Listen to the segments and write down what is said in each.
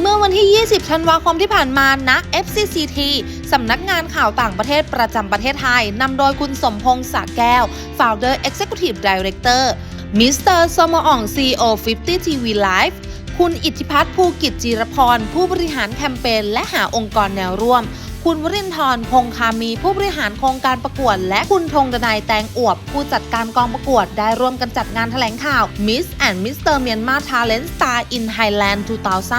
เมื่อวันที่ 20 ธันวาคมที่ผ่านมาณ FCCT สำนักงานข่าวต่างประเทศประจำประเทศไทย นำโดยคุณสมพงษ์สาแก้ว Founder Executive Director มิสเตอร์สมอ่อง CEO 50 TV Live คุณอิทธิพัฒน์ภูกิจจีรพร ผู้บริหารแคมเปญและหาองค์กรแนวร่วม คุณวรินทร์พงคามีผู้บริหารโครงการประกวด และคุณธงดนายแตงอวบ ผู้จัดการกองประกวด ได้ร่วมกันจัดงานแถลงข่าว Miss and Mr. Myanmar Talent Star in Thailand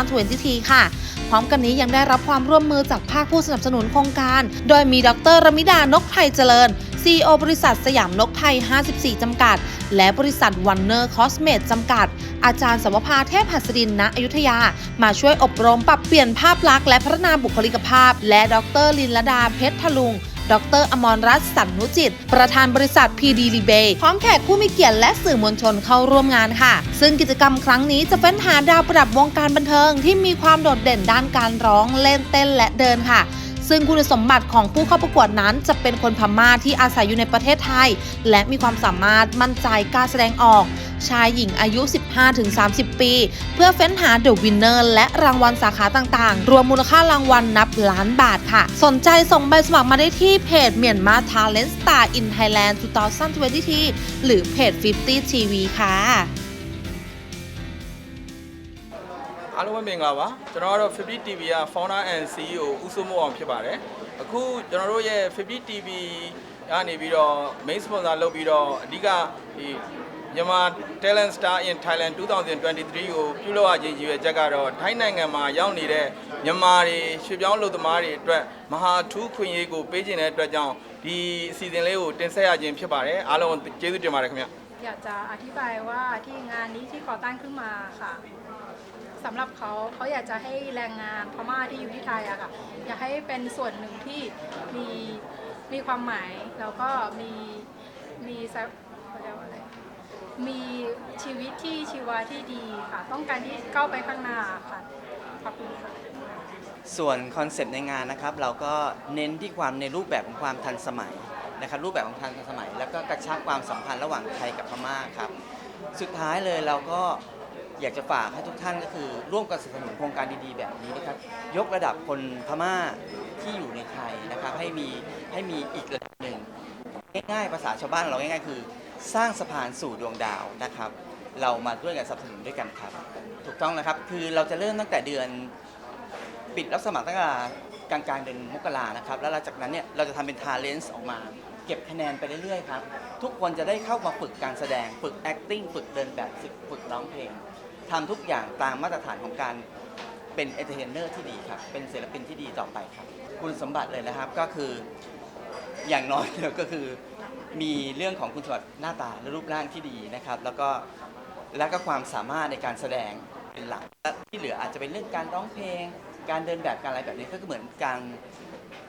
2023 ค่ะ พร้อมกันนี้ยังได้รับความร่วมมือจากภาคผู้สนับสนุนโครงการ โดยมีดรรมิดานกไทยเจริญ CEO บริษัทสยามนกไทย 54 จำกัด และบริษัทวันเนอร์คอสเมตจำกัด อาจารย์สวภาเทพหัสดินณอยุธยา มาช่วยอบรมปรับเปลี่ยนภาพลักษณ์และพัฒนาบุคลิกภาพ และดรลินลดาเพชรทลุง ดรอมรรัตน์สันนุจิต ประธานบริษัท PD l i b e พร้อมแขกผู้มีเกียรติและสื่อมวลชนเข้าร่วมงานค่ะ ซึ่งกิจกรรมครั้งนี้จะเฟ้นหาดาวประดับวงการบันเทิงที่มีความโดดเด่นด้านการร้องเล่นเต้นและเดินค่ะ ซึ่งคุณสมบัติของผู้เข้าประกวดนั้น จะเป็นคนพม่าที่อาศัยอยู่ในประเทศไทย และมีความสามารถมั่นใจกล้าแสดงออก ชายหญิงอายุ 15-30 ปี เพื่อเฟ้นหาเดอะวินเนอร์และรางวัลสาขาต่างๆ รวมมูลค่ารางวัลนับล้านบาทค่ะ สนใจส่งใบสมัครมาได้ที่เพจเมียนมา Talent Star in Thailand 2023หรือเพจ 50 TV ค่ะ အားလုံးပဲမင်္ဂလာပါကျွန်တော်ကတော့50 TV က founder and CEO ဦးစိုးမိုးအောင်ဖြစ်ပါတယ်အခုကျွန်တော်တို့ရဲ့50 TV ကနေပြီးတော့ main sponsor လုပ်ပြီးတော့အဓိကဒီမြန်မာ Talent Star in Thailand 2023ကိုပြုလုပ်ရခြင်းရည်ရွယ်ချက်ကတော့ထိုင်းနိုင်ငံမှာရောက်နေတဲ့မြန်မာတွေရွှေ့ပြောင်းလုပ်သမားတွေအတွက်မဟာထူးခွင့်ရေးကိုပေးခြင်းတဲ့အတွက်ကြောင့်ဒီအစီအစဉ်လေးကိုတင်ဆက်ရခြင်းဖြစ်ပါတယ်အားလုံးကျေးဇူးတင်ပါတယ်ခင်ဗျ อยากจะอธิบายว่าที่งานนี้ที่ก่อตั้งขึ้นมาค่ะ สำหรับเขาเขาอยากจะให้แรงงานพม่าที่อยู่ที่ไทยอะค่ะอยากให้เป็นส่วนหนึ่งที่มีมีความหมายแล้วก็มีมีเขาเรียกว่าอะไรมีชีวิตที่ชีวาที่ดีค่ะ ต้องการที่ก้าวไปข้างหน้าค่ะขอบคุณค่ะส่วนคอนเซปต์ในงานนะครับ เราก็เน้นที่ความในรูปแบบของความทันสมัยนะครับรูปแบบของทันสมัย แล้วก็กระชับความสัมพันธ์ระหว่างไทยกับพม่าครับ สุดท้ายเลยเราก็ อยากจะฝากให้ทุกท่านก็คือ ร่วมกันสนับสนุนโครงการดีๆ แบบนี้นะครับ ยกระดับคนพม่าที่อยู่ในไทยนะครับ ให้มีให้มีอีกระดับหนึ่งง่ายๆภาษาชาวบ้านเราง่ายๆ คือ สร้างสะพานสู่ดวงดาวนะครับ เรามาด้วยกันสนับสนุนด้วยกันครับ ถูกต้องนะครับคือเราจะเริ่มตั้งแต่เดือนปิดรับสมัครตั้งแต่กลางกลางๆเดือนมกรานะครับ แล้วหลังจากนั้นเนี่ยเราจะทำเป็นทาเลนส์ออกมา เก็บคะแนนไปเรื่อยๆครับ ทุกคนจะได้เข้ามาฝึกการแสดง ฝึก acting ฝึกเดินแบบฝึกร้องเพลงทำทุกอย่างตามมาตรฐานของการเป็นเอเทนเนอร์ที่ดีครับ เป็นศิลปินที่ดีต่อไปครับ คุณสมบัติเลยนะครับก็คืออย่างน้อยเนี่ยก็คือมีเรื่องของคุณสมบัติหน้าตาและรูปร่างที่ดีนะครับ แล้วก็แล้วก็ความสามารถในการแสดงเป็นหลักและที่เหลืออาจจะเป็นเรื่องการร้องเพลง การเดินแบบการอะไรแบบนี้ก็เหมือนการ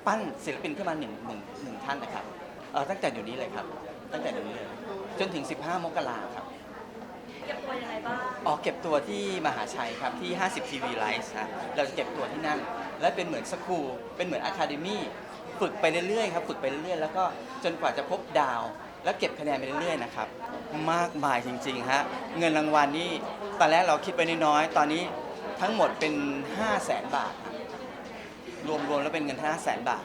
ปั้นศิลปินขึ้นมาหนึ่งหนึ่งหนึ่งท่านนะครับ เออตั้งแต่เดี๋ยวนี้เลยครับ ตั้งแต่เดี๋ยวนี้เลยจนถึง 15 มกราครับ เก็บตัวยังไงบ้างอ๋อเก็บตัวที่มหาชัยครับที่ 50 TV Live นะเราจะเก็บตัวที่นั่น และเป็นเหมือนสคูลเป็นเหมือนอะคาเดมี่ฝึกไปเรื่อยๆครับ ฝึกไปเรื่อยๆ แล้วก็จนกว่าจะพบดาว แล้วเก็บคะแนนไปเรื่อยๆ นะครับ มากมายจริงๆ ฮะ เงินรางวัลนี่ตอนแรกเราคิดไปน้อยๆ ตอนนี้ทั้งหมดเป็น 5 0 0แสนบาทครับรวมๆ แล้วเป็นเงิน 5 0 0แสนบาท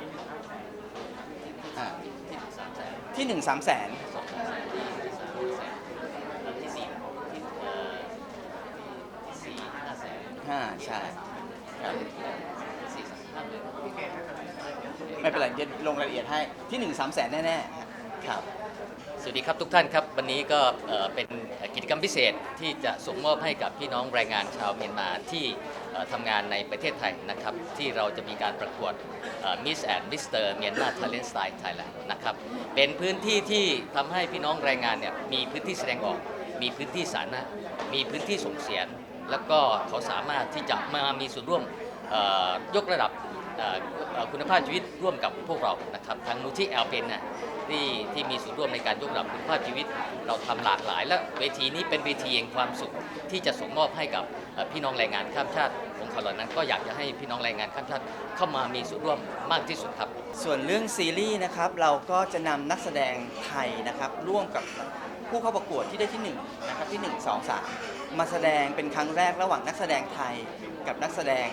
อ่า ที่หนึ่งสามแสนห้าใช่ครับไม่เป็นไรเดี๋ยวลงรายละเอียดให้ที่หนึ่งสามแสนแน่ๆครับ สวัสดีครับทุกท่านครับ วันนี้ก็เป็นกิจกรรมพิเศษที่จะส่งมอบให้กับพี่น้องแรงงานชาวเมียนมาที่เอ่อทำงานในประเทศไทยนะครับ ที่เราจะมีการประกวดมิสแอนด์มิสเตอร์เมียนมาท a เลน t ์สไตล์ไทยแลนด์นะครับ เป็นพื้นที่ที่ทำให้พี่น้องแรงงานเนี่ยมีพื้นที่แสดงออก มีพื้นที่สาธารณะมีพื้นที่ส่งเสียง แล้วก็เขาสามารถที่จะมามีส่วนร่วมยกระดับ คุณภาพชีวิตร่วมกับพวกเรานะครับทางมูที่แอลเป็นน่ะที่ที่มีส่วนร่วมในการยกระดับคุณภาพชีวิต เราทำหลากหลาย และเวทีนี้เป็นเวทีแห่งความสุขที่จะส่งมอบให้กับพี่น้องแรงงานข้ามชาติของเขาเหล่านั้น ก็อยากจะให้พี่น้องแรงงานข้ามชาติเข้ามามีส่วนร่วมมากที่สุดครับ ส่วนเรื่องซีรีส์นะครับเราก็จะนำนักแสดงไทยนะครับร่วมกับผู้เข้าประกวดที่ได้ที่1นะครับที่ 1 2 3 มาแสดงเป็นครั้งแรกระหว่างนักแสดงไทยกับนักแสดง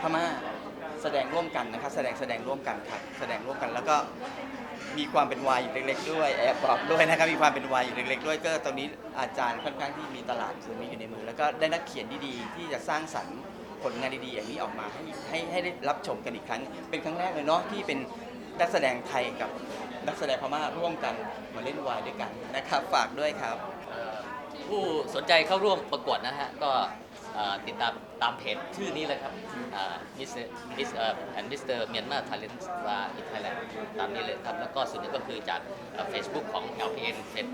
พม่า แสดงร่วมกันนะครับ แสดงแสดงร่วมกันครับแสดงร่วมกันแล้วก็มีความเป็นวายอยู่เล็ก ๆ ด้วยแอบบอกด้วยนะครับมีความเป็นวายอยู่เล็ก ๆ ด้วย ก็ตรงนี้อาจารย์ค่อนข้างที่มีตลาดตรงนี้อยู่ในมือ แล้วก็ได้นักเขียนดีๆที่จะสร้างสรรค์ผลงานดีๆอย่างนี้ออกมาให้ให้ให้ได้รับชมกันอีกครั้ง เป็นครั้งแรกเลยเนาะที่เป็นนักแสดงไทยกับนักแสดงพม่าร่วมกันมาเล่นวายด้วยกันนะครับ ฝากด้วยครับ ผู้สนใจเข้าร่วมประกวดนะฮะก็ ติดตามตามเพจชื่อนี้เลยครับมิสมิสแอนด์มิสเตอร์เมียนมาทาเลนต์วาอินไทยแลนด์ตามนี้เลยครับ แล้วก็ส่วนนึ่งก็คือจากเฟซบุ๊กของ LPN เป็น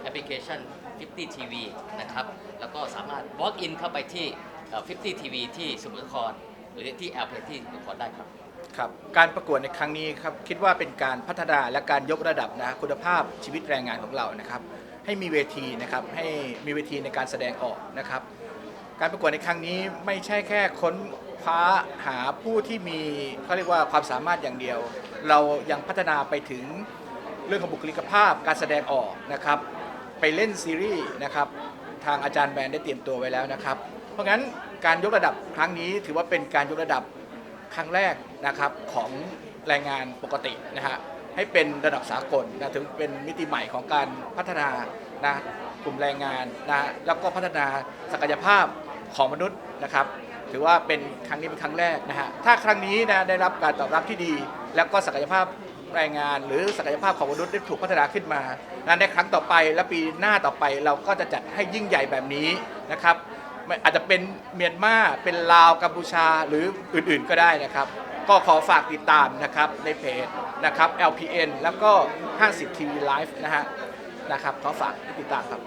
แอปพลิเคชัน 50 TV นะครับ แล้วก็สามารถ walk in เข้าไปที่ 50 TV ที่สมุทรสาครหรือที่ LPN ที่สมุทรสาครได้ครับครับการประกวดในครั้งนี้ครับคิดว่าเป็นการพัฒนาและการยกระดับนะคุณภาพชีวิตแรงงานของเรานะครับ ให้มีเวทีนะครับให้มีเวทีในการแสดงออกนะครับ การประกวดในครั้งนี้ไม่ใช่แค่ค้นคว้าหาผู้ที่มีเขาเรียกว่าความสามารถอย่างเดียว เรายังพัฒนาไปถึงเรื่องของบุคลิกภาพการแสดงออกนะครับ ไปเล่นซีรีส์นะครับ ทางอาจารย์แบรนด์ได้เตรียมตัวไว้แล้วนะครับ เพราะงั้นการยกระดับครั้งนี้ถือว่าเป็นการยกระดับครั้งแรกนะครับของแรงงานปกตินะฮะให้เป็นระดับสากลนะถึงเป็นมิติใหม่ของการพัฒนานะกลุ่มแรงงานนะแล้วก็พัฒนาศักยภาพ ของมนุษย์นะครับ ถือว่าเป็นครั้งนี้เป็นครั้งแรกนะฮะถ้าครั้งนี้นะได้รับการตอบรับที่ดี แล้วก็ศักยภาพแรงงาน หรือศักยภาพของมนุษย์ได้ถูกพัฒนาขึ้นมานะในครั้งต่อไปและปีหน้าต่อไปเราก็จะจัดให้ยิ่งใหญ่แบบนี้นะครับอาจจะเป็นเมียนมาเป็นลาวกัมพูชาหรืออื่นๆก็ได้นะครับ ก็ขอฝากติดตามนะครับในเพจนะครับ LPN แล้วก็ 50 TV Live นะฮะนะครับขอฝากติดตามครับ